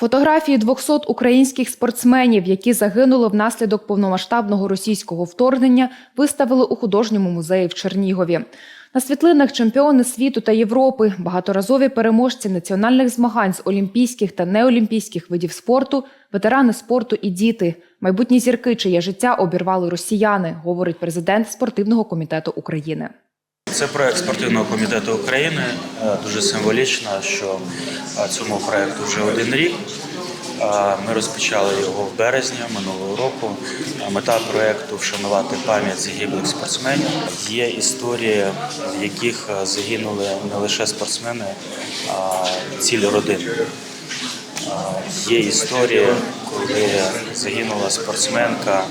Фотографії 200 українських спортсменів, які загинули внаслідок повномасштабного російського вторгнення, виставили у художньому музеї в Чернігові. На світлинах чемпіони світу та Європи, багаторазові переможці національних змагань з олімпійських та неолімпійських видів спорту, ветерани спорту і діти, майбутні зірки, чиє життя обірвали росіяни, говорить президент спортивного комітету України. Це проект спортивного комітету України. Е, Дуже символічно, що е, цьому проекту вже один рік. Е, Ми розпочали його в березні минулого року. Мета проекту вшанувати пам'ять загиблих спортсменів. Є історії, в яких загинули не лише спортсмени, а цілі родини. Є історії, коли загинула спортсменка,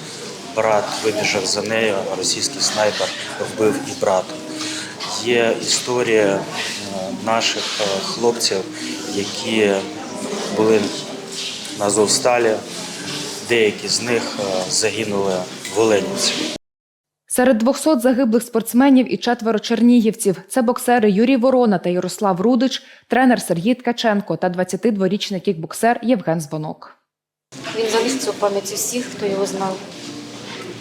брат вибіжав за нею, російський снайпер вбив і брата. Є історія е, наших е, хлопців, які були на Азовсталі. Деякі з них е, загинули в Оленівці. Серед 200 загиблих спортсменів і четверо чернігівців це боксери Юрій Ворона та Ярослав Рудич, тренер Сергій Ткаченко та 22-річний кікбоксер Євген Звонок. Він заліз у пам'ять усіх, хто його знав.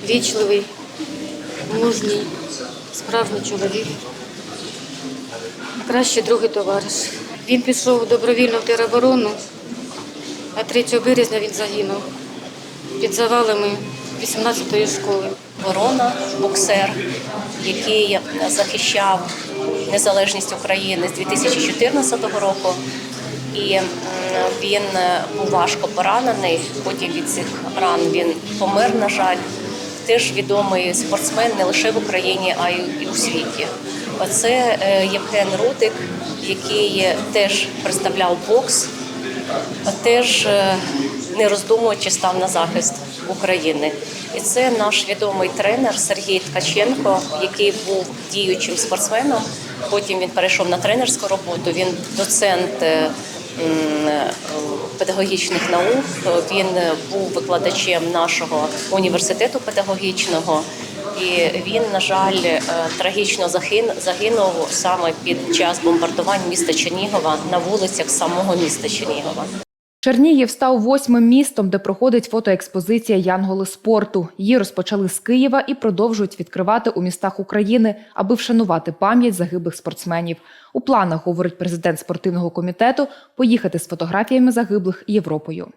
Вічливий, мужній, справжній чоловік. Кращий другий товариш. Він пішов добровільно в тероборону, а 3 березня він загинув під завалами 18-ї школи. Ворона, боксер, який захищав незалежність України з 2014 року. І він був важко поранений. Потім від цих ран він помер, на жаль. Теж відомий спортсмен не лише в Україні, а й у світі. Оце е, Євген Рудик, який теж представляв бокс, а теж е, не роздумуючи став на захист України. І це наш відомий тренер Сергій Ткаченко, який був діючим спортсменом. Потім він перейшов на тренерську роботу. Він доцент е, педагогічних наук. Він був викладачем нашого університету педагогічного. І він, на жаль, е, трагічно загин- загинув саме під час бомбардувань міста Чернігова на вулицях самого міста Чернігова. Чернігів став восьмим містом, де проходить фотоекспозиція Янголи спорту. Її розпочали з Києва і продовжують відкривати у містах України, аби вшанувати пам'ять загиблих спортсменів. У планах говорить президент спортивного комітету поїхати з фотографіями загиблих Європою.